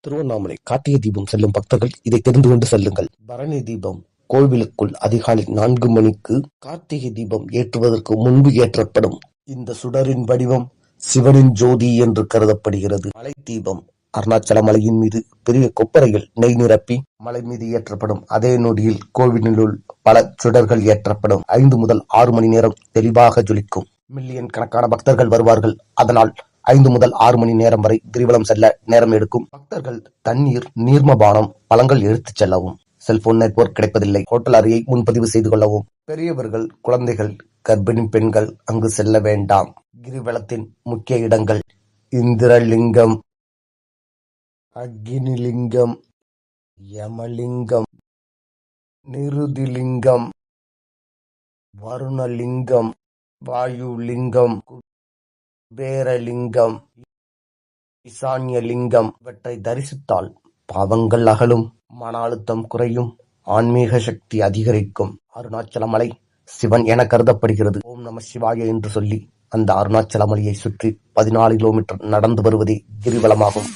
திருவண்ணாமலை கார்த்திகை தீபம் செல்லும் பக்தர்கள் இதை தெரிந்து கொண்டு செல்லுங்கள். பரணி தீபம் கோவிலுக்குள் அதிகாலை நான்கு மணிக்கு கார்த்திகை தீபம் ஏற்றுவதற்கு முன்பு ஏற்றப்படும். இந்த சுடரின் வடிவம் சிவனின் ஜோதி என்று கருதப்படுகிறது. மலை தீபம் அருணாச்சல மலையின் மீது பெரிய கொப்பரையில் நெய் நிரப்பி மலை மீது ஏற்றப்படும். அதே நொடியில் கோவிலினுள் பல சுடர்கள் ஏற்றப்படும். ஐந்து முதல் ஆறு மணி நேரம் தெளிவாக ஜொலிக்கும். மில்லியன் கணக்கான பக்தர்கள் வருவார்கள். அதனால் ஐந்து முதல் ஆறு மணி நேரம் வரை கிரிவலம் செல்ல நேரம் எடுக்கும். பக்தர்கள் தண்ணீர் நீர்மபானம் பழங்கள் எடுத்துச் செல்லவும். செல்போன் நெட்வொர்க் கிடைப்பதில்லை. ஹோட்டல் அறையை முன்பதிவு செய்து கொள்ளவும். பெரியவர்கள் குழந்தைகள் கர்ப்பிணி பெண்கள் அங்கு செல்ல வேண்டாம். கிரிவலத்தின் முக்கிய இடங்கள் இந்திரலிங்கம் அக்னிலிங்கம் யமலிங்கம் நிருதிலிங்கம் வருணலிங்கம் வாயுலிங்கம் குபேரலிங்கம் ஈசான்யலிங்கம் இவற்றை தரிசித்தால் பாவங்கள் அகலும் மன அழுத்தம் குறையும் ஆன்மீக சக்தி அதிகரிக்கும். அருணாச்சல மலை சிவன் என கருதப்படுகிறது. ஓம் நம சிவாய என்று சொல்லி அந்த அருணாச்சல மலையை சுற்றி பதினாலு கிலோமீட்டர் நடந்து வருவதே கிரிவலமாகும்.